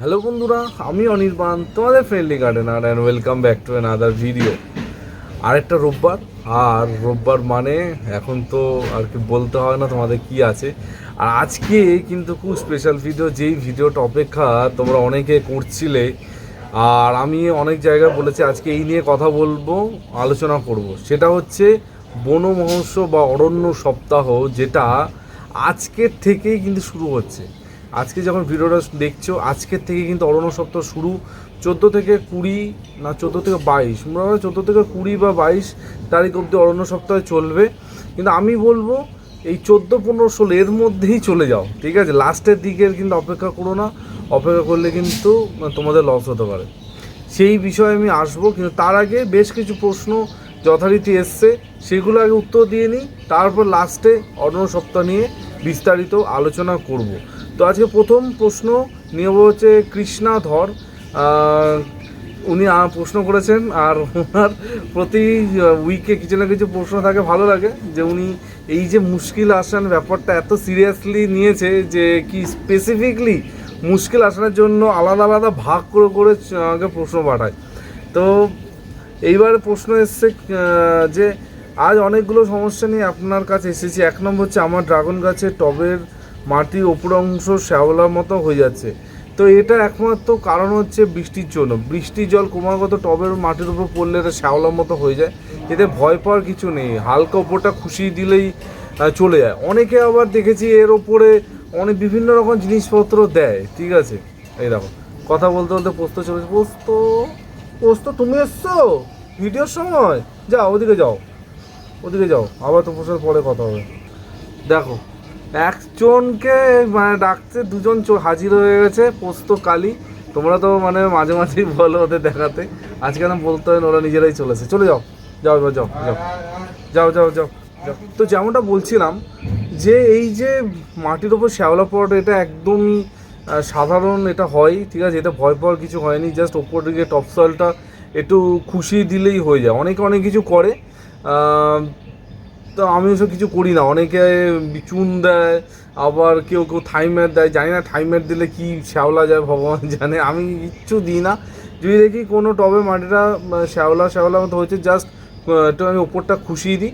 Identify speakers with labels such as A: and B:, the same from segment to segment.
A: Hello বন্ধুরা, আমি অনির্বাণ, তোমাদের friendly gardener and welcome back to another video আরেকটা রোববার, আর রোববার মানে এখন তো আর কি বলতে হয় না তোমাদের কি আছে। আর আজকে কিন্তু খুব স্পেশাল ভিডিও যেই ভিডিওটা অপেক্ষা তোমরা অনেকে করছিলে, আর আমি অনেক জায়গায় বলেছি আজকে এই নিয়ে কথা বলব, আলোচনা করব। সেটা হচ্ছে বন মহোৎসব বা অরণ্য সপ্তাহ, যেটা আজকের থেকেই কিন্তু শুরু হচ্ছে। আজকে যখন ভিডিওটা দেখছ, আজকের থেকে কিন্তু অরণ্য সপ্তাহ শুরু। চোদ্দ থেকে কুড়ি, না, চোদ্দ থেকে বাইশ হয় চোদ্দ থেকে কুড়ি বা বাইশ তারিখ অবধি অরণ্য সপ্তাহে চলবে। কিন্তু আমি বলব, এই চোদ্দ, পনেরো, ষোলো, এর মধ্যেই চলে যাও, ঠিক আছে? লাস্টের দিকের কিন্তু অপেক্ষা করো না, অপেক্ষা করলে কিন্তু তোমাদের লস হতে পারে। সেই বিষয়ে আমি আসব, কিন্তু তার আগে বেশ কিছু প্রশ্ন যথারীতি এসছে, সেগুলো আগে উত্তর দিয়ে নিই, তারপর লাস্টে অন্য সপ্তাহ নিয়ে বিস্তারিত আলোচনা করব। তো আজকে প্রথম প্রশ্ন, নিয়ে হচ্ছে কৃষ্ণা ধর। উনি প্রশ্ন করেছেন, আর ওনার প্রতি উইকে কিছু না কিছু প্রশ্ন থাকে, ভালো লাগে যে উনি এই যে মুশকিল আসান ব্যাপারটা এত সিরিয়াসলি নিয়েছে যে কি স্পেসিফিকলি মুশকিল আসানোর জন্য আলাদা আলাদা ভাগ করে করে আমাকে প্রশ্ন পাঠায়। তো এইবারে প্রশ্ন এসছে যে আজ অনেকগুলো সমস্যা নিয়ে আপনার কাছে এসেছি। এক নম্বর হচ্ছে আমার ড্রাগন গাছের টবের মাটির ওপর অংশ শ্যাওলার মতো হয়ে যাচ্ছে। তো এটা একমাত্র কারণ হচ্ছে বৃষ্টির জন্য। বৃষ্টির জল ক্রমাগত টবের মাটির উপর পড়লে এটা শ্যাওলার মতো হয়ে যায়। এতে ভয় পাওয়ার কিছু নেই। হালকা ওপরটা খুশি দিলেই চলে যায়। অনেকে আবার দেখেছি এর ওপরে অনেক বিভিন্ন রকম জিনিসপত্র দেয়। ঠিক আছে? এই দেখো। কথা বলতে বলতে পোস্ত চলেছে পোস্ত? পোস্ত, তুমি এসছো? ভিডিওর সময়? যাও, ওদিকে যাও। ওদিকে যাও। আবার তো পোস্টের পরে কথা হবে। দেখো। একজনকে মানে ডাকতে দুজন হাজির হয়ে গেছে, পোস্ত কালী। তোমরা তো মানে মাঝে মাঝেই বলো ওদের দেখাতে। আজকে না বলতে হয় ওরা নিজেরাই চলেছে। চলে যাও। যাও যাও যাও। যাও যাও যাও যাও। তো যেমনটা বলছিলাম, যে এই যে মাটির ওপর শ্যাওলা পড়াটা, এটা একদমই সাধারণ এটা হয়, ঠিক আছে? এটা ভয় পাওয়ার কিছু হয়নি জাস্ট ওপর দিকে টপ সয়েলটা একটু খুশি দিলেই হয়ে যায়। অনেকে অনেক কিছু করে তো আমি ওসব কিছু করি না। অনেকে চুন দেয়, আবার কেউ কেউ থাইম্যাট দেয়। জানি না থাইম্যাট দিলে কি শ্যাওলা যায়, ভগবান জানে। আমি কিচ্ছু দিই না। যদি দেখি কোনো টবে মাটিটা শ্যাওলা শ্যাওলা মতো হয়েছে জাস্ট একটু আমি ওপরটা খুশিয়ে দিই।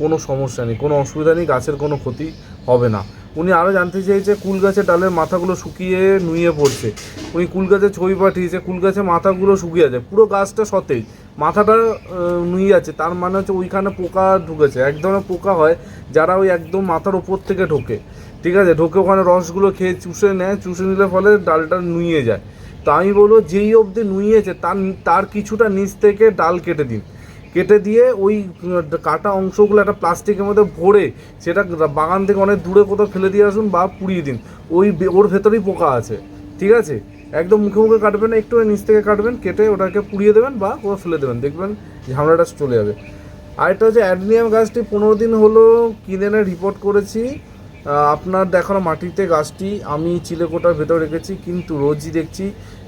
A: কোনো সমস্যা নেই, কোনো অসুবিধা নেই, গাছের কোনো ক্ষতি হবে না। উনি আরও জানতে চেয়েছে কুল গাছের ডালের মাথাগুলো শুকিয়ে নুয়ে পড়ছে। উনি কুল গাছের ছবি পাঠিয়েছে কুল গাছের মাথাগুলো শুকিয়ে আছে। পুরো গাছটা সতেজ। মাথাটা নুয়ে আছে, তার মানে হচ্ছে ওইখানে পোকা ঢুকেছে। এক ধরনের পোকা হয় যারা ওই একদম মাথার ওপর থেকে ঢোকে। ঠিক আছে? ঢোকে ওখানে রসগুলো খেয়ে চুষে নেয়, চুষে নিলে ফলে ডালটা নুয়ে যায়। তো আমি বলব, যেই অবধি নুইয়েছে তার তার কিছুটা নিচ থেকে ডাল কেটে দিন। কেটে দিয়ে ওই কাটা অংশগুলো একটা প্লাস্টিকের মধ্যে ভরে সেটা বাগান থেকে অনেক দূরে কোথাও ফেলে দিয়ে আসুন বা পুড়িয়ে দিন। ওই ওর ভেতরেই পোকা আছে, ঠিক আছে? একদম মুখে মুখে কাটবেন, একটু নিচ থেকে কাটবেন, কেটে ওটাকে পুড়িয়ে দেবেন বা কোথাও ফেলে দেবেন। দেখবেন ঝামেলাটা চলে যাবে। আরেকটা হচ্ছে অ্যাডনিয়াম গাছটি পনেরো দিন হলো কিনে রিপোর্ট করেছি। আপনার দেখানো মাটিতে গাছটি আমি চিলেকোটার ভেতর রেখেছি, কিন্তু রোজই দেখছি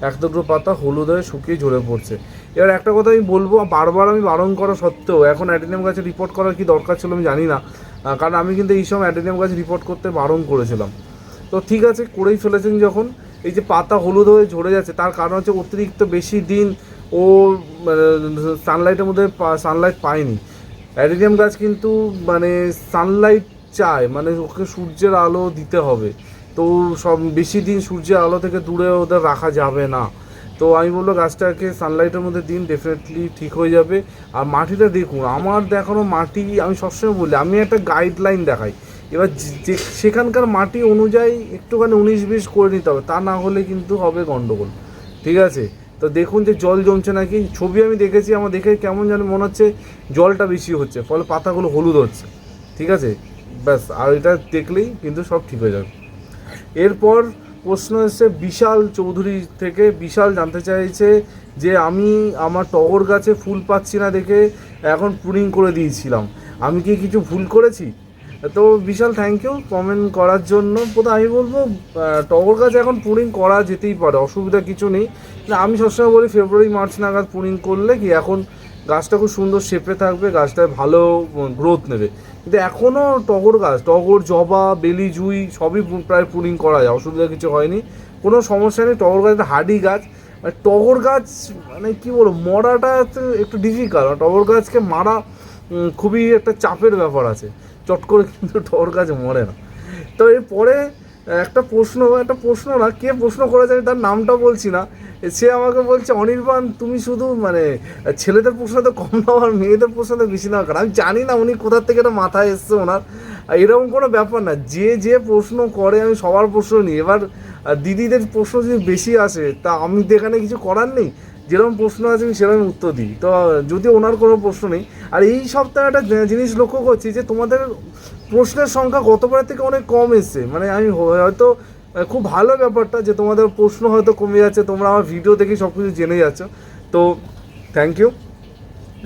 A: এক দুটো পাতা হলুদ হয়ে শুকিয়ে ঝরে পড়ছে। এবার একটা কথা আমি বলব, বারবার আমি বারণ করা সত্ত্বেও এখন অ্যাডেনিয়াম গাছে রিপোর্ট করার কি দরকার ছিল আমি জানি না কারণ আমি কিন্তু এই সময় অ্যাডেনিয়াম গাছ রিপোর্ট করতে বারণ করেছিলাম। তো ঠিক আছে, করেই ফেলেছেন যখন, এই যে পাতা হলুদ হয়ে ঝরে যাচ্ছে, তার কারণ হচ্ছে অতিরিক্ত বেশি দিন ও সানলাইটের মধ্যে সানলাইট পায়নি। অ্যাডেনিয়াম গাছ কিন্তু মানে সানলাইট চায় মানে ওকে সূর্যের আলো দিতে হবে। তো সব, বেশি দিন সূর্যের আলো থেকে দূরে ওদের রাখা যাবে না। তো আমি বলব গাছটাকে সানলাইটের মধ্যে দিন ডেফিনেটলি ঠিক হয়ে যাবে। আর মাটিটা দেখুন, আমার দেখানো মাটি, আমি সবসময় বলি, আমি একটা গাইডলাইন দেখাই। এবার যে- সেখানকার মাটি অনুযায়ী একটুখানি উনিশ বিশ করে নিতে হবে, তা না হলে কিন্তু হবে গন্ডগোল। ঠিক আছে? তো দেখুন যে জল জমছে নাকি, ছবি আমি দেখেছি, আমার দেখে কেমন যেন মনে হচ্ছে জলটা বেশি হচ্ছে, ফলে পাতাগুলো হলুদ হচ্ছে। ঠিক আছে? ব্যাস, আর এটা দেখলেই কিন্তু সব ঠিক হয়ে যাবে। এরপর প্রশ্ন এসছে, বিশাল চৌধুরী থেকে বিশাল জানতে চাইছে যে আমি আমার টগর গাছে ফুল পাচ্ছি না দেখে এখন প্রুনিং করে দিয়েছিলাম। আমি কি কিছু ভুল করেছি? তো বিশাল থ্যাংক ইউ কমেন্ট করার জন্য। প্রথমে আমি বলব টগর গাছ এখন পুরিং করা যেতেই পারে, অসুবিধা কিছু নেই। আমি সবসময় বলি ফেব্রুয়ারি মার্চ নাগাদ পুরিং করলে কি এখন গাছটা খুব সুন্দর শেপে থাকবে, গাছটায় ভালো গ্রোথ নেবে। কিন্তু এখনও টগর গাছ, টগর, জবা বেলি জুই সবই প্রায় পুলিং করা যায়, অসুবিধা কিছু হয়নি। কোনো সমস্যা নেই, টগর গাছ হার্ডি গাছ। মানে টগর গাছ মানে কী বলব, মরাটা একটু ডিফিকাল্ট টগর গাছকে মারা খুবই একটা চাপের ব্যাপার আছে। চট করে কিন্তু টগর গাছ মরে না। তো এরপরে একটা প্রশ্ন একটা প্রশ্ন না, কে প্রশ্ন করেছে তার নামটা বলছি না। সে আমাকে বলছে, অনির্বাণ, তুমি শুধু মানে ছেলেদের প্রশ্ন তো কম নাও আর মেয়েদের প্রশ্ন তো বেশি নাও কারণ আমি জানি না উনি কোথার থেকে এটা মাথায় এসছে ওনার। এরকম কোনো ব্যাপার না, যে যে প্রশ্ন করে আমি সবার প্রশ্ন নিই। এবার দিদিদের প্রশ্ন যদি বেশি আসে, তা আমি তো এখানে কিছু করার নেই। যেরকম প্রশ্ন আছে আমি সেরকম উত্তর দিই। তো, যদি ওনার কোনো প্রশ্ন নেই, আর এই সপ্তাহে একটা জিনিস লক্ষ্য করছি যে তোমাদের প্রশ্নের সংখ্যা গতবারের থেকে অনেক কম এসছে। মানে আমি হয়তো খুব ভালো ব্যাপারটা যে তোমাদের প্রশ্ন হয়তো কমে যাচ্ছে, তোমরা আমার ভিডিও দেখে সব কিছু জেনে যাচ্ছ। তো থ্যাংক ইউ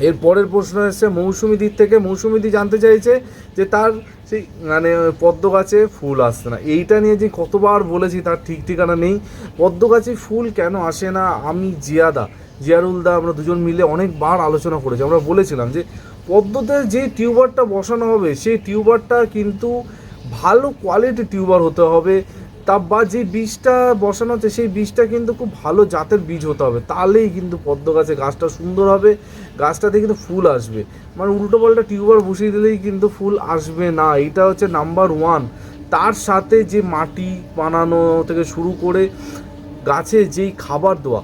A: এর পরের প্রশ্ন এসছে, মৌসুমি দিক থেকে, মৌসুমি দি জানতে চাইছে যে তার সেই মানে পদ্ম গাছে ফুল আসছে না। এইটা নিয়ে যে কতবার বলেছি, তার ঠিক ঠিকানা নেই। পদ্ম গাছে ফুল কেন আসে না? আমি, জিয়াদা জিয়ারুলদা আমরা দুজন মিলে অনেকবার আলোচনা করেছি। আমরা বলেছিলাম যে, পদ্মতে যে টিউবারটা বসানো হবে, সেই টিউবারটা কিন্তু ভালো কোয়ালিটির টিউবার হতে হবে। তা বা যে বীজটা বসানো হচ্ছে সেই বীজটা কিন্তু খুব ভালো জাতের বীজ হতে হবে। তাহলেই কিন্তু পদ্ম গাছে গাছটা সুন্দর হবে, গাছটাতে কিন্তু ফুল আসবে। মানে উল্টো পাল্টা টিউবার বসিয়ে দিলেই কিন্তু ফুল আসবে না এটা হচ্ছে নাম্বার ওয়ান। তার সাথে যে মাটি বানানো থেকে শুরু করে গাছে যেই খাবার দেওয়া,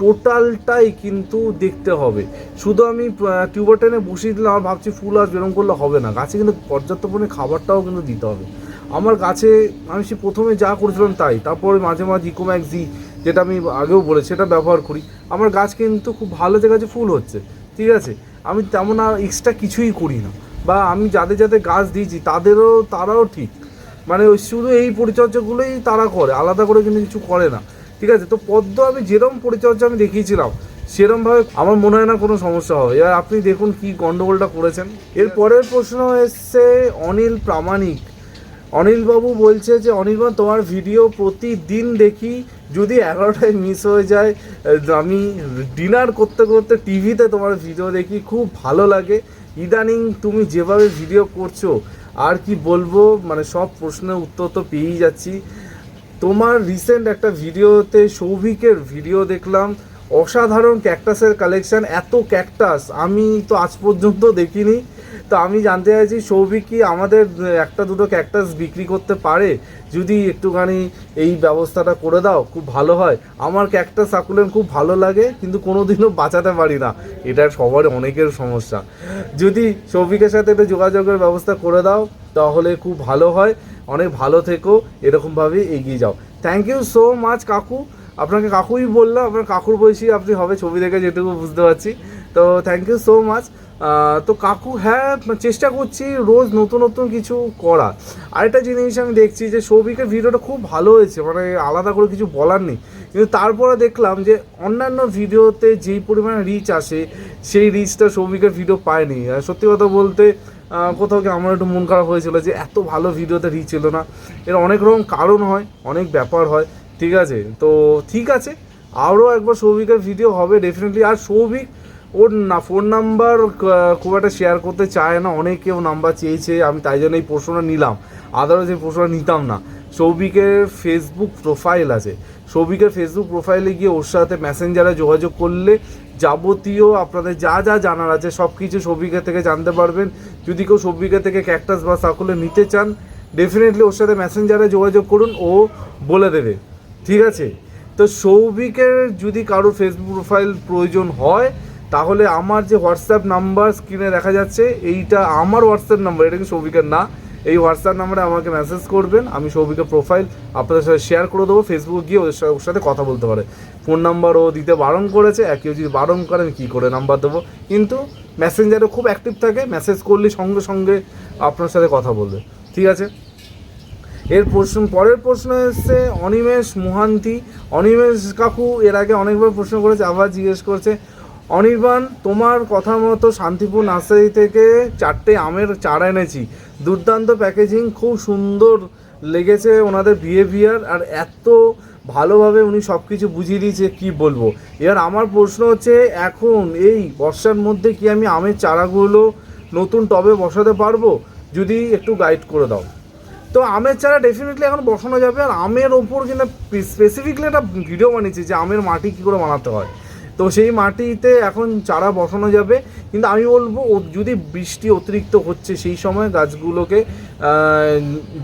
A: টোটালটাই কিন্তু দেখতে হবে। শুধু আমি টিউবার টেনে বসিয়ে দিলাম আমার ভাবছি ফুল আসবে, এরকম করলে হবে না। গাছে কিন্তু পর্যাপ্ত পরিমাণে খাবারটাও কিন্তু দিতে হবে। আমার গাছে আমি সে প্রথমে যা করেছিলাম তাই। তারপরে মাঝে মাঝে ইকোম্যাক্স যেটা আমি আগেও বলেছি, সেটা ব্যবহার করি। আমার গাছ কিন্তু খুব ভালো জায়গায় ফুল হচ্ছে, ঠিক আছে? আমি তেমন আর এক্সট্রা কিছুই করি না। বা আমি যাদের যাদের গাছ দিয়েছি, তাদেরও, তারাও ঠিক। মানে ওই শুধু এই পরিচর্যাগুলোই তারা করে, আলাদা করে কিন্তু কিছু করে না। ঠিক আছে? তো পদ্ম আমি যেরকম পরিচর্যা আমি দেখিয়েছিলাম, সেরমভাবে আমার মনে হয় না কোনো সমস্যা হবে। এবার আপনি দেখুন কি গন্ডগোলটা করেছেন। এর পরের প্রশ্ন এসছে অনিল প্রামাণিক। অনিলবাবু বলছে যে, অনির্বাণ, তোমার ভিডিও প্রতিদিন দেখি। যদি এগারোটায় মিস হয়ে যায় আমি ডিনার করতে করতে টিভিতে তোমার ভিডিও দেখি। খুব ভালো লাগে। ইদানিং তুমি যেভাবে ভিডিও করছ, আর কি বলব? মানে সব প্রশ্নের উত্তর তো পেয়েই যাচ্ছি। তোমার রিসেন্ট একটা ভিডিওতে সৌভিকের ভিডিও দেখলাম। অসাধারণ ক্যাকটাসের কালেকশন এত ক্যাকটাস আমি তো আজ পর্যন্ত দেখিনি। তো আমি জানতে চাইছি, সৌভিক কি আমাদের একটা দুটো ক্যাকটাস বিক্রি করতে পারে? যদি একটুখানি এই ব্যবস্থাটা করে দাও, খুব ভালো হয়। আমার ক্যাকটাস সাকুলেন খুব ভালো লাগে, কিন্তু কোনোদিনও বাঁচাতে পারি না। এটা সবার অনেকের সমস্যা। যদি সৌভিকের সাথে একটু যোগাযোগের ব্যবস্থা করে দাও, তাহলে খুব ভালো হয়। অনেক ভালো থেকো এরকমভাবে এগিয়ে যাও। থ্যাংক ইউ সো মাচ কাকু। আপনাকে কাকুই বললাম, আপনার কাকুর বয়সী আপনি হবে, ছবি দেখে যেটুকু বুঝতে পারছি। তো থ্যাংক ইউ সো মাচ তো কাকু হ্যাঁ চেষ্টা করছি রোজ নতুন নতুন কিছু করা আরেকটা জিনিস আমি দেখছি যে সৌভিকের ভিডিওটা খুব ভালো হয়েছে মানে আলাদা করে কিছু বলার নেই। কিন্তু তারপরে দেখলাম যে অন্যান্য ভিডিওতে যেই পরিমাণে রিচ আসে, সেই রিচটা সৌভিকের ভিডিও পায়নি। সত্যি কথা বলতে কোথাও কি আমার একটু মন খারাপ হয়েছিল যে এত ভালো ভিডিওতে রিচ এলো না। এর অনেক রকম কারণ হয়, অনেক ব্যাপার হয়, ঠিক আছে? তো ঠিক আছে, আরও একবার সৌভিকের ভিডিও হবে ডেফিনেটলি আর সৌভিক ওর না ফোন নাম্বার খুব একটা শেয়ার করতে চায় না, অনেকেও নাম্বার চেয়েছে, আমি তাই জন্য এই প্রশ্নটা নিলাম। আদারওয়াইজ এই প্রশ্নটা নিতাম না। সৌভিকের ফেসবুক প্রোফাইল আছে। সৌভিকের ফেসবুক প্রোফাইলে গিয়ে ওর সাথে মেসেঞ্জারে যোগাযোগ করলে যাবতীয় আপনাদের যা যা জানার আছে সব কিছু সৌভিকের থেকে জানতে পারবেন। যদি কেউ সৌভিকের থেকে ক্যাকটাস বা সাকুলে নিতে চান ডেফিনেটলি ওর সাথে মেসেঞ্জারে যোগাযোগ করুন, ও বলে দেবে। ঠিক আছে? তো সৌভিকের যদি কারও ফেসবুক প্রোফাইল প্রয়োজন হয় তাহলে আমার যে হোয়াটসঅ্যাপ নাম্বার স্ক্রিনে দেখা যাচ্ছে, এইটা আমার হোয়াটসঅ্যাপ নাম্বার, এটা কি সৌভিকের? না, এই হোয়াটসঅ্যাপ নাম্বারে আমাকে মেসেজ করবেন, আমি সৌভিকের প্রোফাইল আপনাদের সাথে শেয়ার করে দেবো ফেসবুক গিয়ে ওদের সাথে ওর সাথে কথা বলতে পারে। ফোন নাম্বার ও দিতে বারণ করেছে কেউ যদি বারণ করে, আমি কী করে নাম্বার দেবো? কিন্তু মেসেঞ্জারে খুব অ্যাক্টিভ থাকে মেসেজ করলে সঙ্গে সঙ্গে আপনার সাথে কথা বলবে। ঠিক আছে? এর প্রশ্ন, পরের প্রশ্ন এসছে, অনিমেষ মোহান্তি। অনিমেষ কাকু এর আগে অনেকবার প্রশ্ন করেছে, আবার জিজ্ঞেস করছে অনির্বাণ, তোমার কথা মতো শান্তিপুর নার্সারি থেকে চারটে আমের চারা এনেছি। দুর্দান্ত প্যাকেজিং, খুব সুন্দর লেগেছে ওনাদের বিহেভিয়ার আর এত ভালোভাবে উনি সব কিছু বুঝিয়ে দিয়েছে, কি বলব? এবার আমার প্রশ্ন হচ্ছে, এখন এই বর্ষার মধ্যে কি আমি আমের চারাগুলো নতুন টবে বসাতে পারব? যদি একটু গাইড করে দাও। তো আমের চারা ডেফিনেটলি এখন বসানো যাবে আর আমের ওপর কিন্তু স্পেসিফিকলি একটা ভিডিও বানিয়েছি যে আমের মাটি কী করে বানাতে হয়। তো সেই মাটিতে এখন চারা বসানো যাবে। কিন্তু আমি বলব যদি বৃষ্টি অতিরিক্ত হচ্ছে, সেই সময় গাছগুলোকে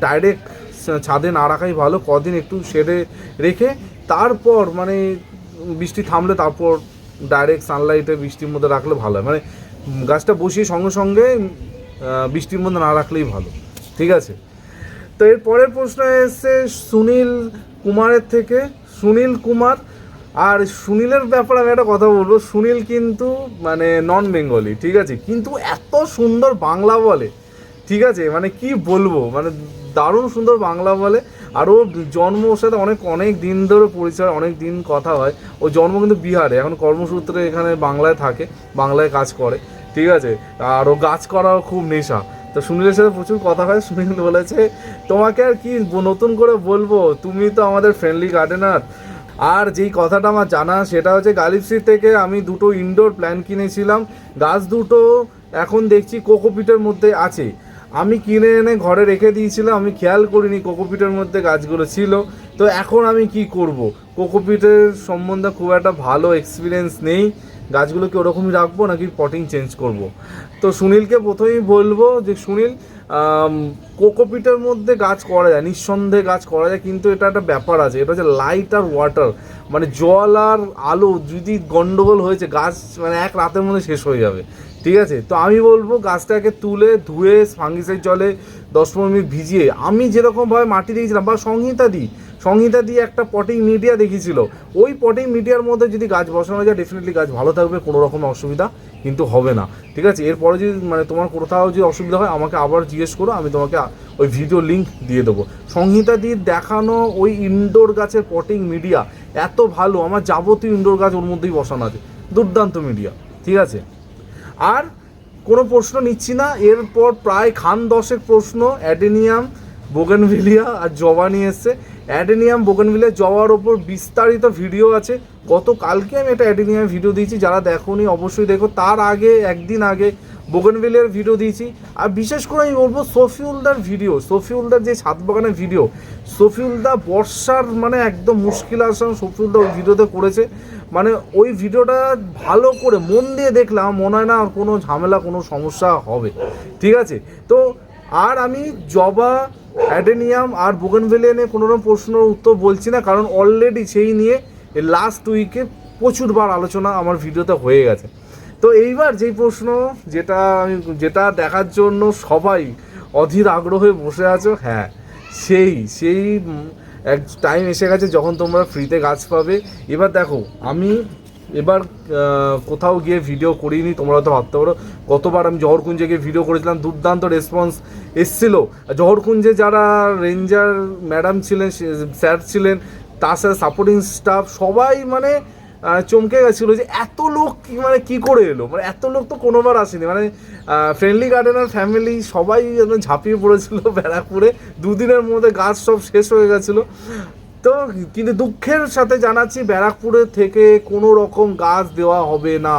A: ডাইরেক্ট ছাদে না রাখাই ভালো, কদিন একটু শেডে রেখে, তারপর মানে বৃষ্টি থামলে তারপর ডাইরেক্ট সানলাইটে বৃষ্টির মধ্যে রাখলে ভালো হয়। মানে গাছটা বসিয়ে সঙ্গে সঙ্গে বৃষ্টির মধ্যে না রাখলেই ভালো। ঠিক আছে? তো এর পরের প্রশ্ন এসছে সুনীল কুমারের থেকে। সুনীল কুমার আর সুনীলের ব্যাপারে আমি একটা কথা বলব, সুনীল কিন্তু মানে নন বেঙ্গলি ঠিক আছে? কিন্তু এত সুন্দর বাংলা বলে, ঠিক আছে? মানে কি বলব? মানে দারুণ সুন্দর বাংলা বলে। আর ও জন্ম ওর সাথে অনেক অনেক দিন ধরে পরিচয়, অনেক দিন কথা হয়। ও জন্ম কিন্তু বিহারে, এখন কর্মসূত্রে এখানে বাংলায় থাকে, বাংলায় কাজ করে, ঠিক আছে? আর ও গাছ করাও খুব নেশা। তো সুনীলের সাথে প্রচুর কথা হয়, সুনীল বলেছে, তোমাকে আর কি নতুন করে বলব? তুমি তো আমাদের ফ্রেন্ডলি গার্ডেনার আর যেই কথাটা আমার জানা, সেটা হচ্ছে গালিপসি থেকে আমি দুটো ইনডোর প্ল্যান কিনেছিলাম। গাছ দুটো এখন দেখছি কোকোপিটের মধ্যে আছে। আমি কিনে এনে ঘরে রেখে দিয়েছিলাম, আমি খেয়াল করিনি কোকোপিটের মধ্যে গাছগুলো ছিল। তো এখন আমি কি করব? কোকোপিটের সম্বন্ধে খুব একটা ভালো এক্সপিরিয়েন্স নেই। গাছগুলোকে ওরকমই রাখব নাকি পটিং চেঞ্জ করব? তো সুনীলকে প্রথমেই বলব যে, সুনীল কোকোপিটের মধ্যে গাছ করা যায়, নিঃসন্দেহে গাছ করা যায়, কিন্তু এটা একটা ব্যাপার আছে, এটা হচ্ছে লাইট আর ওয়াটার মানে জল আর আলো যদি গন্ডগোল হয়েছে, গাছ মানে এক রাতের মধ্যে শেষ হয়ে যাবে, ঠিক আছে? তো আমি বলব গাছটাকে তুলে ধুয়ে ফাঙ্গিসাইড জলে দশ পনেরো মিনিট ভিজিয়ে, আমি যেরকমভাবে মাটি দিয়েছিলাম বা সংহিতা দিই সংহিতা দিয়ে একটা পটিং মিডিয়া দেখিয়েছিল। ওই পটিং মিডিয়ার মধ্যে যদি গাছ বসানো যায় ডেফিনেটলি গাছ ভালো থাকবে, কোনো রকম অসুবিধা কিন্তু হবে না। ঠিক আছে? এরপরে যদি মানে তোমার কোথাও যদি অসুবিধা হয়, আমাকে আবার জিজ্ঞেস করো, আমি তোমাকে ওই ভিডিও লিঙ্ক দিয়ে দেবো। সংহিতা দিয়ে দেখানো ওই ইনডোর গাছের পটিং মিডিয়া এত ভালো, আমার যাবতীয় ইনডোর গাছ ওর মধ্যেই বসানো আছে। দুর্দান্ত মিডিয়া ঠিক আছে? আর কোনো প্রশ্ন নিচ্ছি না। এরপর প্রায় খান দশেক প্রশ্ন, অ্যাডেনিয়াম বোগেনভিলিয়া আর জবা নিয়ে এসছে। অ্যাডেনিয়াম, বোগেনভিলিয়া, জবার ওপর বিস্তারিত ভিডিও আছে। গতকালকে আমি একটা অ্যাডেনিয়াম ভিডিও দিয়েছি, যারা দেখোনি অবশ্যই দেখো। তার আগে, একদিন আগে বোগেনভিলিয়ার ভিডিও দিয়েছি। আর বিশেষ করে আমি বলব সফিউলদার ভিডিও, সফিউলদার যে ছাদ বাগানের ভিডিও, সফিউলদা বর্ষার মানে একদম মুশকিল আসাম সফিউলদা ওই ভিডিওতে করেছে। মানে ওই ভিডিওটা ভালো করে মন দিয়ে দেখলাম, মনে হয় না কোনো ঝামেলা, কোনো সমস্যা হবে। ঠিক আছে? তো আর আমি জবা অ্যাডেনিয়াম আর বোগেনভেলিয়া নিয়ে কোনো রকম প্রশ্নের উত্তর বলছি না, কারণ অলরেডি সেই নিয়ে লাস্ট উইকে প্রচুরবার আলোচনা আমার ভিডিওতে হয়ে গেছে। তো এইবার যেই প্রশ্ন, যেটা আমি, যেটা দেখার জন্য সবাই অধীর আগ্রহে বসে আছো হ্যাঁ সেই সেই এক টাইম এসে গেছে যখন তোমরা ফ্রিতে গাছ পাবে। এবার দেখো, আমি এবার কোথাও গিয়ে ভিডিও করিনি, তোমরা তো ভাবতে পারো। গতবার আমি জহরকুঞ্জে গিয়ে ভিডিও করেছিলাম, দুর্দান্ত রেসপন্স এসছিল। জহরকুঞ্জে যারা রেঞ্জার ম্যাডাম ছিলেন স্যার ছিলেন, তার সাথে সাপোর্টিং স্টাফ সবাই মানে চমকে গেছিল যে এত লোক মানে কি করে এলো? মানে এত লোক তো কোনোবার আসেনি। মানে ফ্রেন্ডলি গার্ডেনার ফ্যামিলি সবাই ঝাঁপিয়ে পড়েছিল ব্যারাকপুরে। দুদিনের মধ্যে গাছ সব শেষ হয়ে গেছিল। তো কিন্তু দুঃখের সাথে জানাচ্ছি ব্যারাকপুরে থেকে কোনো রকম গাছ দেওয়া হবে না।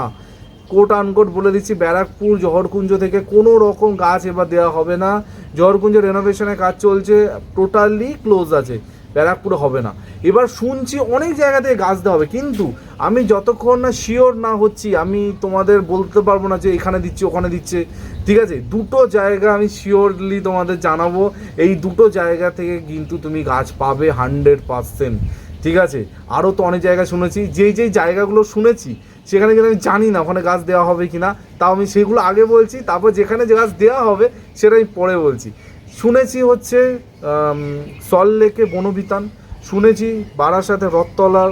A: কোট আনকোট বলে দিচ্ছি, ব্যারাকপুর, জহরকুঞ্জ থেকে কোনো রকম গাছ এবার দেওয়া হবে না। জহরকুঞ্জ রেনোভেশনের কাজ চলছে টোটালি ক্লোজ আছে, ব্যারাকপুরে হবে না। এবার শুনছি অনেক জায়গা থেকে গাছ দেওয়া হবে, কিন্তু আমি যতক্ষণ না শিওর না হচ্ছি, আমি তোমাদের বলতে পারব না যে এখানে দিচ্ছে, ওখানে দিচ্ছে। ঠিক আছে, দুটো জায়গা আমি শিওরলি তোমাদের জানাব। এই দুটো জায়গা থেকে কিন্তু তুমি গাছ পাবে হান্ড্রেড পারসেন্ট ঠিক আছে? আরও তো অনেক জায়গা শুনেছি, যেই যেই জায়গাগুলো শুনেছি, সেখানে কিন্তু আমি জানি না ওখানে গাছ দেওয়া হবে কি না তাও আমি সেগুলো আগে বলছি, তারপর যেখানে যে গাছ দেওয়া হবে, সেটা আমি পরে বলছি। শুনেছি হচ্ছে সল লেকে বনবিতান, শুনেছি বারাসাতে রথতলার,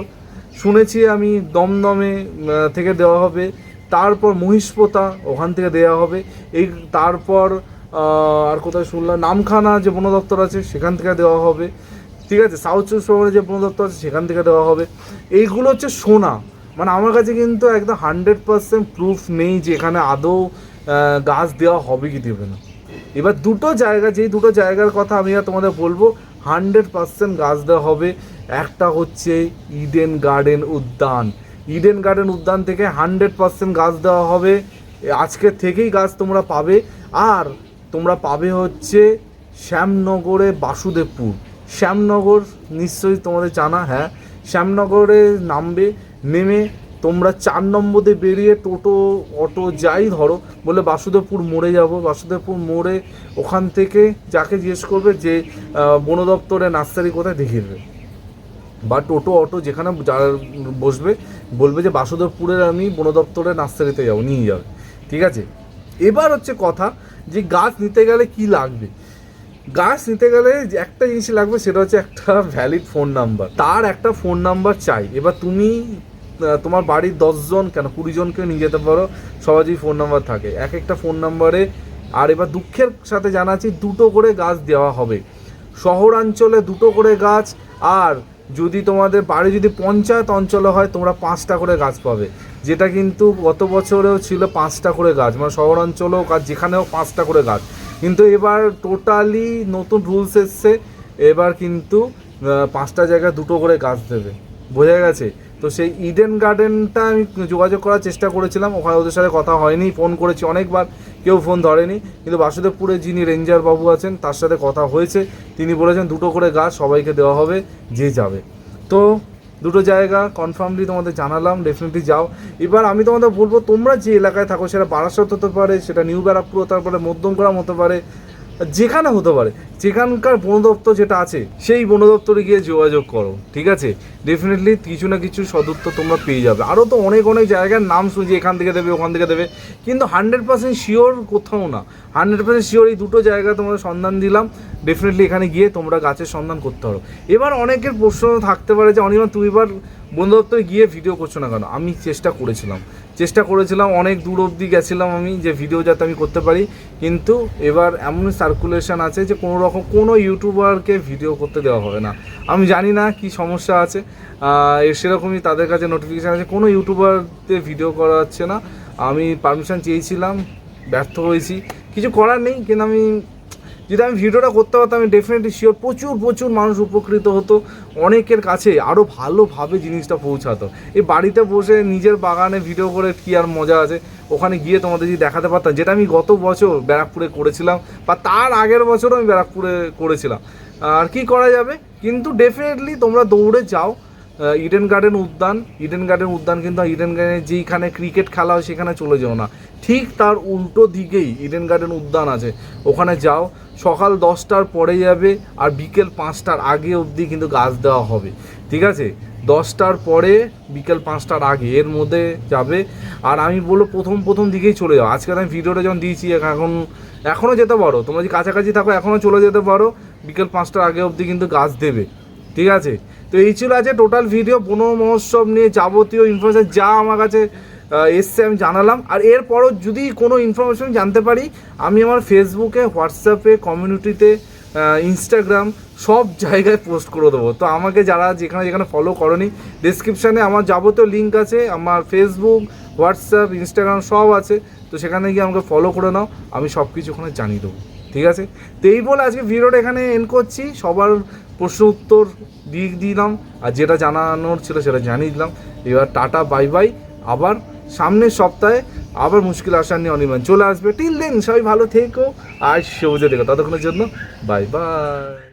A: শুনেছি আমি দমদমে থেকে দেওয়া হবে। তারপর মহিষপোতা ওখান থেকে দেওয়া হবে। এই তারপর আর কোথায় শুনলাম? নামখানা যে বন দপ্তর আছে, সেখান থেকে দেওয়া হবে। ঠিক আছে? সাউথ চব্বিশ পরগনা যে বন দপ্তর আছে, সেখান থেকে দেওয়া হবে। এইগুলো হচ্ছে সোনা। মানে আমার কাছে কিন্তু একদম হান্ড্রেড পার্সেন্ট প্রুফ নেই যে এখানে আদৌ গাছ দেওয়া হবে কি দেবে না। এবার দুটো জায়গা, যেই দুটো জায়গার কথা আমি আর তোমাদের বলব হান্ড্রেড পার্সেন্ট গাছ দেওয়া হবে। একটা হচ্ছে ইডেন গার্ডেন উদ্যান। ইডেন গার্ডেন উদ্যান থেকে হান্ড্রেড পার্সেন্ট গাছ দেওয়া হবে। আজকের থেকেই গাছ তোমরা পাবে। আর তোমরা পাবে হচ্ছে শ্যামনগরে বাসুদেবপুর। শ্যামনগর নিশ্চয়ই তোমাদের জানা হ্যাঁ। শ্যামনগরে নামবে, নেমে তোমরা চার নম্বরে বেরিয়ে টোটো, অটো যাই ধরো, বলে বাসুদেবপুর মোড়ে যাব। বাসুদেবপুর মোড়ে ওখান থেকে যাকে জিজ্ঞেস করবে যে বন দপ্তরে নার্সারি কোথায় দেখিয়ে দেবে বা টোটো, অটো, যেখানে যার বসবে, বলবে যে, বাসুদেবপুরের আমি বন দপ্তরের নার্সারিতে যাব, নিয়ে যাবে। ঠিক আছে? এবার হচ্ছে কথা যে, গাছ নিতে গেলে কি লাগবে? গাছ নিতে গেলে একটা জিনিস লাগবে, সেটা হচ্ছে একটা ভ্যালিড ফোন নাম্বার তার একটা ফোন নাম্বার চাই। এবার তুমি তোমার বাড়ির দশজন কেন, কুড়ি জনকে নিয়ে যেতে পারো সবারই ফোন নাম্বার থাকে। এক একটা ফোন নাম্বারে আর এবার দুঃখের সাথে জানাচ্ছি, দুটো করে গাছ দেওয়া হবে। শহরাঞ্চলে দুটো করে গাছ, আর যদি তোমাদের বাড়ি যদি পঞ্চায়েত অঞ্চলে হয়, তোমরা পাঁচটা করে গাছ পাবে। যেটা কিন্তু গত বছরেও ছিল পাঁচটা করে গাছ মানে শহরাঞ্চলেও গাছ, যেখানেও পাঁচটা করে গাছ। কিন্তু এবার টোটালি নতুন রুলস এসছে, এবার কিন্তু পাঁচটা জায়গায় দুটো করে গাছ দেবে। বোঝা গেছে? তো সেই ইডেন গার্ডেনটা আমি যোগাযোগ করার চেষ্টা করেছিলাম। ওখানে ওদের সাথে কথা হয়নি, ফোন করেছি অনেকবার, কেউ ফোন ধরেনি। কিন্তু বাসুদেবপুরে যিনি রেঞ্জার বাবু আছেন, তার সাথে কথা হয়েছে। তিনি বলেছেন, দুটো করে গাছ সবাইকে দেওয়া হবে, যে যাবে। তো দুটো জায়গা কনফার্মলি তোমাদের জানালাম ডেফিনেটলি যাও। এবার আমি তোমাদের বলব, তোমরা যে এলাকায় থাকো, সেটা বারাসত হতে পারে, সেটা নিউ ব্যারাকপুর হতে পারে, মধ্যমগ্রাম হতে পারে যেখানে হতে পারে, যেখানকার বন দপ্তর যেটা আছে, সেই বন দপ্তরে গিয়ে যোগাযোগ করো, ঠিক আছে? ডেফিনেটলি কিছু না কিছু সদুত্তর তোমরা পেয়ে যাবে। আরও তো অনেক অনেক জায়গার নাম শুনছি, এখান থেকে দেবে, ওখান থেকে দেবে। কিন্তু হান্ড্রেড পার্সেন্ট শিওর কোথাও না। হান্ড্রেড পার্সেন্ট শিওর এই দুটো জায়গা তোমাদের সন্ধান দিলাম। ডেফিনেটলি এখানে গিয়ে তোমরা গাছের সন্ধান করতে পারো। এবার অনেকের প্রশ্ন থাকতে পারে যে, অনিমা তুই এবার বন দপ্তরে গিয়ে ভিডিও করছ না কেন? আমি চেষ্টা করেছিলাম। চেষ্টা করেছিলাম, অনেক দূর অবধি গেছিলাম আমি যে ভিডিও যাতে আমি করতে পারি। কিন্তু এবার এমন সার্কুলেশন আছে যে কোনো রকম কোনো ইউটিউবারকে ভিডিও করতে দেওয়া হবে না। আমি জানি না কি সমস্যা আছে। সেরকমই তাদের কাছে নোটিফিকেশান আছে। কোনো ইউটিউবারদের ভিডিও করা হচ্ছে না। আমি পারমিশন চেয়েছিলাম, ব্যর্থ হয়েছি। কিছু করার নেই, কিন্তু আমি যদি আমি ভিডিওটা করতে পারতাম, আমি ডেফিনেটলি শিওর প্রচুর প্রচুর মানুষ উপকৃত হতো। অনেকের কাছে আরও ভালোভাবে জিনিসটা পৌঁছাতো। এই বাড়িতে বসে নিজের বাগানে ভিডিও করে কী আর মজা আছে, ওখানে গিয়ে তোমাদের যদি দেখাতে পারতাম, যেটা আমি গত বছর ব্যারাকপুরে করেছিলাম, বা তার আগের বছরও আমি ব্যারাকপুরে করেছিলাম। আর কি করা যাবে? কিন্তু ডেফিনেটলি তোমরা দৌড়ে যাও ইডেন গার্ডেন উদ্যান। ইডেন গার্ডেন উদ্যান কিন্তু ইডেন গার্ডেনে যেইখানে ক্রিকেট খেলা হয় সেখানে চলে যাও না। ঠিক তার উল্টো দিকেই ইডেন গার্ডেন উদ্যান আছে। ওখানে যাও, সকাল দশটার পরে যাবে আর বিকেল পাঁচটার আগে অবধি কিন্তু গাছ দেওয়া হবে। ঠিক আছে? দশটার পরে বিকেল পাঁচটার আগে এর মধ্যে যাবে। আর আমি বলব প্রথম প্রথম দিকেই চলে যাও। আজকে আমি ভিডিওটা যখন দিয়েছি, এখন এখনও যেতে পারো। তোমরা যদি কাছাকাছি থাকো এখনও চলে যেতে পারো। বিকেল পাঁচটার আগে অবধি কিন্তু গাছ দেবে। ঠিক আছে? তো এই ছিল আছে টোটাল ভিডিও বন মহোৎসব নিয়ে যাবতীয় ইনফরমেশন যা আমার কাছে এসছে আমি জানালাম। আর এরপরও যদি কোনো ইনফরমেশন জানতে পারি, আমি আমার ফেসবুকে হোয়াটসঅ্যাপে কমিউনিটিতে ইনস্টাগ্রাম সব জায়গায় পোস্ট করে দেবো। তো আমাকে যারা যেখানে যেখানে ফলো করনি ডিসক্রিপশানে আমার যাবতীয় লিঙ্ক আছে, আমার ফেসবুক হোয়াটসঅ্যাপ ইনস্টাগ্রাম সব আছে। তো সেখানে গিয়ে আমাকে ফলো করে নাও, আমি সব কিছু ওখানে জানিয়ে দেবো। ঠিক আছে? তো এই বলে আজকে ভিডিওটা এখানে এন্ড করছি। সবার প্রশ্ন উত্তর দিয়ে দিলাম, আর যেটা জানানোর ছিল সেটা জানিয়ে দিলাম। এবার টাটা বাই বাই আবার সামনের সপ্তাহে আবার মুশকিল আসার নিয়ে অনির্বাণ চলে আসবে। টিল দেন সবাই ভালো থেকো আর সবুজে দেখো ততক্ষণের জন্য বাই বাই